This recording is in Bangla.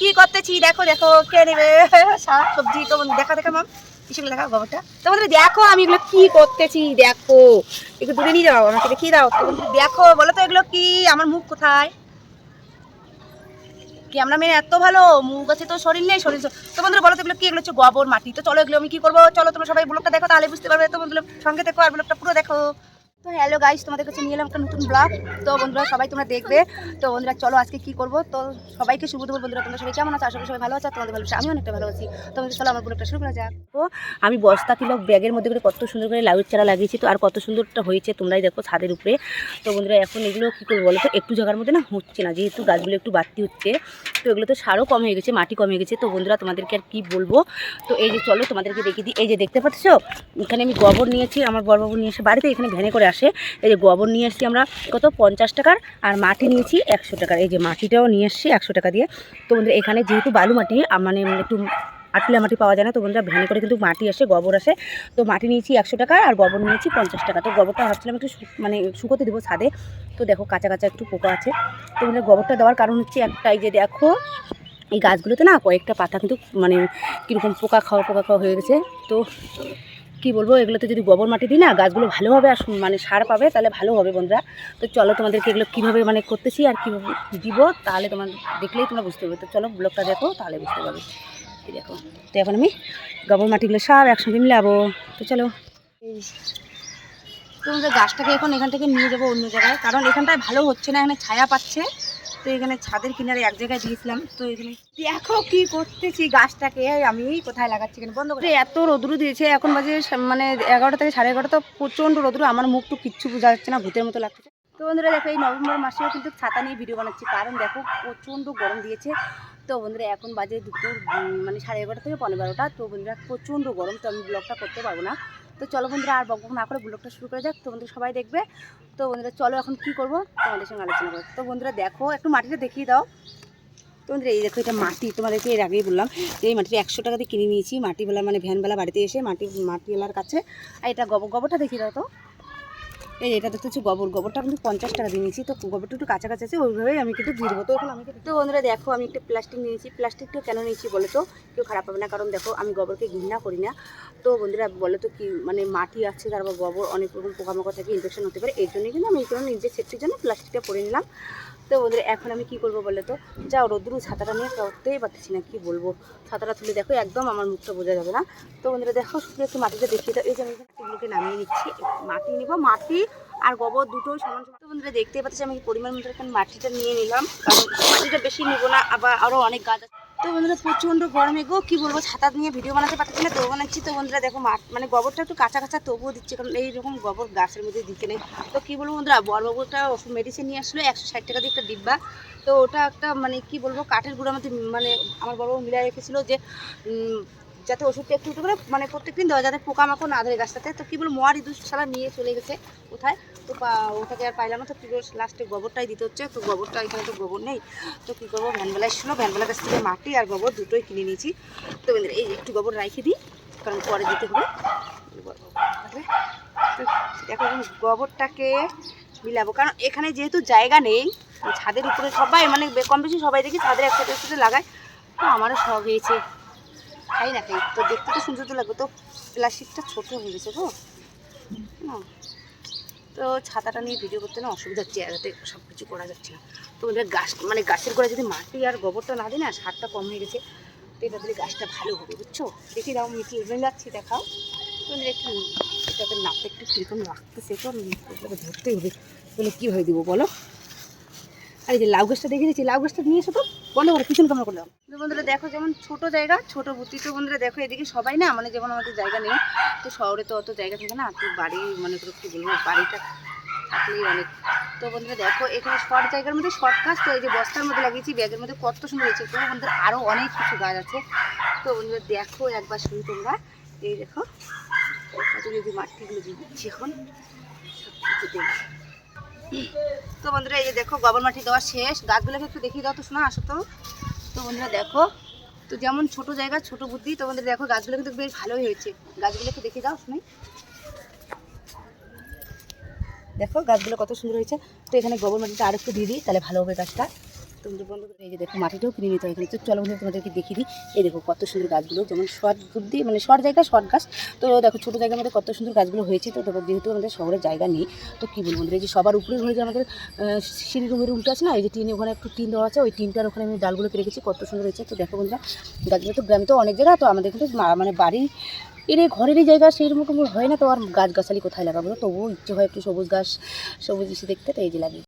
কি করতেছি? দেখো দেখো, কে নেবে? শাক, সবজি, তো দেখা দেখা, মাম। কিসেগুলো দেখা গোবরটা তো বন্ধুরা, দেখো আমি এগুলো কি করতেছি, দেখো। একটু দূরে নিয়ে যাও, আমাকে দেখিয়ে দাও। তো বন্ধুরা, দেখো, বলো তো এগুলো কি? আমার মুখ কোথায়? কি, আমরা মেয়ে এত ভালো? মুখ আছে তো, শরীর নেই, শরীর তো বন্ধুরা, বলো তো এগুলো কি? এগুলো হচ্ছে গোবর মাটি। তো চলো এগুলো আমি কি করব? চলো, তোমরা সবাই ব্লগটা দেখো, তাহলে বুঝতে পারবে। তো বন্ধুরা, সঙ্গে দেখো আর ব্লগটা পুরো দেখো। তো হ্যালো গাইস তোমাদের কাছে নিয়ে এলাম একটা নতুন ব্লগ তো বন্ধুরা, সবাই তোমরা দেখবে। তো বন্ধুরা, চলো আজকে কি করব? তো সবাইকে শুভ দুপুর বন্ধুরা, তোমরা সবাই কেমন আছো? আশা করি সবাই ভালো আছো তোমাদের ভালো আমি অনেকটা ভালো আছি। তো বন্ধুরা, চলো আমার ব্লগটা শুরু করা যাক। তো আমি বস্তা কিলো ব্যাগের মধ্যে করে কত সুন্দর করে লাউয়ের চারা লাগিয়েছি, তো আর কত সুন্দরটা হয়েছে তোমরাই দেখো ছাদের উপরে। তো বন্ধুরা, এখন এগুলো কী করব বলো তো? একটু জায়গার মধ্যে না হচ্ছে না, যেহেতু গাছগুলো একটু বাড়তি হচ্ছে, তো এগুলো তো সারও কম হয়ে গেছে, মাটি কম গেছে। তো বন্ধুরা, তোমাদেরকে আর কি বলব? তো এই যে চলো তোমাদেরকে দেখিয়ে দিই, এই যে দেখতে পাচ্ছ? এখানে আমি গোবর নিয়েছি, আমার বড়বাবু নিয়ে এসে বাড়িতে এখানে ভ্যানে করে এই যে গোবর নিয়ে এসেছি আমরা। কত? পঞ্চাশ টাকার। আর মাটি নিয়েছি একশো টাকার। এই যে মাটিটাও নিয়ে এসেছি একশো টাকা দিয়ে। তো বন্ধুরা, এখানে যেহেতু বালু মাটি মানে একটু আটলা মাটি পাওয়া যায় না, তো বন্ধুরা ভ্যানে করে কিন্তু মাটি আসে, গোবর আসে। তো মাটি নিয়েছি একশো টাকা আর গোবর নিয়েছি পঞ্চাশ টাকা। তো গোবরটা ভাবছিলাম একটু মানে শুকোতে দেবো ছাদে। তো দেখো, কাঁচা কাঁচা একটু পোকা আছে। তো বন্ধুরা, গোবরটা দেওয়ার কারণ হচ্ছে একটাই যে দেখো, এই গাছগুলোতে না কয়েকটা পাতা কিন্তু মানে কীরকম পোকা খাওয়া পোকা খাওয়া হয়ে গেছে। তো কি বলব, এগুলোতে যদি গোবর মাটি দিই না, গাছগুলো ভালোভাবে আর মানে সার পাবে, তাহলে ভালো হবে বন্ধুরা। তো চলো তোমাদেরকে এগুলো কীভাবে মানে করতেছি আর কীভাবে দিব, তাহলে তোমার দেখলেই তোমরা বুঝতে পারবে। তো চলো ব্লগটা দেখো, তাহলে বুঝতে পারবে। এই দেখো, তো এখন আমি গোবর মাটিগুলো সব একসঙ্গে মিলাবো। তো চলো। এই তো আমাদের গাছটাকে এখন এখান থেকে নিয়ে যাব অন্য জায়গায়, কারণ এখানটায় ভালো হচ্ছে না, এখানে ছায়া পাচ্ছে। তো এখানে ছাদের কিনারে এক জায়গায় দিয়েছিলাম তো এখানে দেখো কি করতেছি গাছটাকে আমি কোথায় লাগাচ্ছি এখানে বন্ধ করে এত রোদ্রু দিয়েছে, এখন বাজে মানে এগারোটা থেকে সাড়ে এগারোটা প্রচণ্ড রোদ্রু, আমার মুখ তো কিচ্ছু বোঝা যাচ্ছে না, ভূতের মতো লাগছে। তো বন্ধুরা দেখো, এই নভেম্বর মাসেও কিন্তু ছাতা নিয়ে ভিডিও বানাচ্ছি, কারণ দেখো প্রচণ্ড গরম দিয়েছে। তো বন্ধুরা, এখন বাজে দুপুর মানে সাড়ে এগারোটা থেকে পনেরো বারোটা, তো বন্ধুরা প্রচণ্ড গরম, তো আমি ব্লগটা করতে পারব না। তো চলো বন্ধুরা, আর বকবক না করে ব্লগটা শুরু করে যাক। তো বন্ধুরা সবাই দেখবে। তো বন্ধুরা চলো এখন কি করব? তোমাদের সঙ্গে আলোচনা করব। তো বন্ধুরা দেখো, একটু মাটিটা দেখিয়ে দাও। তো বন্ধুরা এই দেখো, এটা মাটি। তোমাদেরকে এর আগেই বললাম এই মাটিটা একশো টাকা দিয়ে কিনে নিয়েছি। মাটিবেলা মানে ভ্যানবেলা বাড়িতে এসে মাটি, মাটিওয়ালার কাছে। আর এটা গোবর, গোবরটা দেখিয়ে দাও তো। এই যে, এটা দেখতে হচ্ছে গোবর। গোবরটা কিন্তু পঞ্চাশ টাকা দিয়ে নিয়েছি। তো গোবরটা একটু কাছাকাছি আছে, ওইভাবেই আমি কিন্তু দিয়ে তো এখন আমি তো বন্ধুরা দেখো, আমি একটা প্লাস্টিক নিয়েছি। প্লাস্টিকটা কেন নিয়েছি বলে তো? কেউ খারাপ হবে না। কারণ দেখো, আমি গোবরকে ঘৃণা করি না। তো বন্ধুরা বলে তো কি মানে মাটি আছে, তারপর গোবর, অনেক রকম পোকামাকড় থাকে ইনফেকশন হতে পারে। এই জন্যই কিন্তু আমি এই জন্য নিজের সেফটির জন্য প্লাস্টিকটা পরে নিলাম। তো ওদের এখন আমি কি করব বলে তো যা রোদ্রু ছাতাটা নিয়ে করতেই পারতেছি না, কি বলব? ছাতাটা তুলে দেখো, একদম আমার মুখটা বোঝা যাবে না। তো বন্ধুরা দেখো, শুধু একটু মাটিটা দেখিয়ে দাও। এই যে আমি এগুলোকে নামিয়ে নিচ্ছি মাটি নিব। মাটি আর গোবর দুটোই সমান সমান। তো বন্ধুরা দেখতেই পাচ্ছি, আমি পরিমাণ মতো এখন মাটিটা নিয়ে নিলাম। কারণ মাটিটা বেশি নিব না, আবার আরও অনেক গাছ আছে। তো বন্ধুরা প্রচণ্ড গরমে গো, কি বলব, ছাতা নিয়ে ভিডিও বানাতে পারছি না, তো বানাচ্ছি তো বন্ধুরা, দেখো মাঠ মানে গোবরটা একটু কাঁচা কাঁচা তবুও দিচ্ছে, কারণ এইরকম গোবর গাছের মধ্যে দিতে নেই। তো কি বলব বন্ধুরা বড়বাবুটা ওষুধ মেডিসিন নিয়ে আসলো, একশো ষাট টাকা দিয়ে একটা ডিব্বা। তো ওটা একটা মানে কি বলব, কাঠের গুঁড়োর মধ্যে মানে আমার বড়বাবু মিলাই রেখেছিলো যে যাতে ওষুধটা একটু একটু করে মানে প্রত্যেকদিন দেওয়া যাতে পোকামাকড় না ধরে গাছটাতে। তো কি বলব মোয়ার ইঁদুর সালা নিয়ে চলে গেছে কোথায়? তো ওটাকে আর পাইলাম না, তো কী লাস্টে গোবরটাই দিতে হচ্ছে, তো গোবরটা এখানে তো গোবর নেই। তো কী করব? ভ্যানবেলা এসেছিল ভ্যানবেলার কাছ থেকে মাটি আর গোবর দুটোই কিনে নিয়েছি। তো এই একটু গোবর রাখে দিই, কারণ পরে দিতে হবে। এখন গোবরটাকে মিলাবো, কারণ এখানে যেহেতু জায়গা নেই, ছাদের উপরে সবাই মানে কম বেশি সবাই দেখি ছাদের একসাথে একসাথে লাগায়, তো আমারও শখ হয়েছে। খাই না খাই তো দেখতে তো সুন্দর তো লাগবে, তো প্লাস্টিকটা ছোটো হয়ে গেছে তো। না? তো ছাতাটা নিয়ে ভিডিও করতে না অসুবিধা হচ্ছে এরাতে সব কিছু করা যাচ্ছে না। তো ওদের গাছ মানে গাছের গোড়ায় যদি মাটি আর গোবরটা না দিই না, সারটা কম হয়ে গেছে, তো এটা দিলে গাছটা ভালো হবে, বুঝছ? দেখি দাও মিটি যাচ্ছি, দেখাও। তো ওদের একটু এটাকে নাপতে একটু কীরকম লাগতেছে তো ধরতেই হবে। বলে কীভাবে দেবো বলো? আর এই যে লাউ গাছটা দেখে দিচ্ছি লাউ গাছটা নিয়ে এসো তো। বন্ধ করে পিছন কামড়া করলাম বন্ধুরা দেখো, যেমন ছোট জায়গা, ছোট বুদ্ধি তো বন্ধুরা দেখো এদিকে সবাই না মানে যেমন আমাদের জায়গা নেই, তো শহরে তো অত জায়গা থাকে না, তো বাড়ি, মনে করো কী বলব, বাড়িটা থাকলেই অনেক। তো বন্ধুরা দেখো, এখানে শর্ট জায়গার মধ্যে শর্ট গাছ, তো এই যে বস্তার মধ্যে লাগিয়েছি, ব্যাগের মধ্যে কত সুন্দর হয়েছে। তো বন্ধুরা আরও অনেক কিছু গাছ আছে। তো বন্ধুরা দেখো, একবার শুরু তোমরা। এই দেখো যদি মাটিগুলো দিচ্ছি এখন সব কিছু দেবো। তো বন্ধুরা, এই যে দেখো গোবর মাটি দেওয়া শেষ। গাছগুলোকে একটু দেখিয়ে দাও তো শোনা, আসো তো। তো বন্ধুরা, দেখো, তো যেমন ছোট জায়গা, ছোট বুদ্ধি, তো বন্ধুরা, দেখো, গাছগুলো কিন্তু বেশ ভালোই হয়েছে। গাছগুলোকে দেখিয়ে দাও, শুনে। দেখো, গাছগুলো কত সুন্দর হয়েছে। তো এখানে গোবর মাটিটা আর একটু দিয়ে দিই, তাহলে ভালো হবে গাছটা। তোমাদের বন্ধ এই যে দেখো মাটিটাও কিনে নিতে হয় এখানে। তো চলো বন্ধু তোমাদেরকে দেখিয়ে দিই। এই দেখো কত সুন্দর গাছগুলো যেমন শর্ট বুদ্ধি মানে শর্ট জায়গা শর্ট গাছ। তো দেখো ছোটো জায়গার মধ্যে কত সুন্দর গাছগুলো হয়েছে। তো দেখো যেহেতু আমাদের শহরে জায়গা নেই তো কী বলব বন্ধুরা, এই যে সবার উপরে ঘরে যে আমাদের আহ, সিঁড়ি রুমের রুমটা আছে না এই যে টিন ওখানে একটু টিন দেওয়া আছে ওই টিনটার ওখানে আমি ডালগুলো রেখেছি কত সুন্দর হয়েছে। তো দেখো বন্ধুরা গাছগুলো তো গ্রামে তো অনেক জায়গা তো আমাদের কিন্তু মানে বাড়ি এর ঘরেরই জায়গা সেই রকম হয় না তো আর গাছ গাছালি কোথায় লাগাবো তবুও ইচ্ছে হয় একটু সবুজ গাছ সবুজ ইসে দেখতে তো এই যে লাগে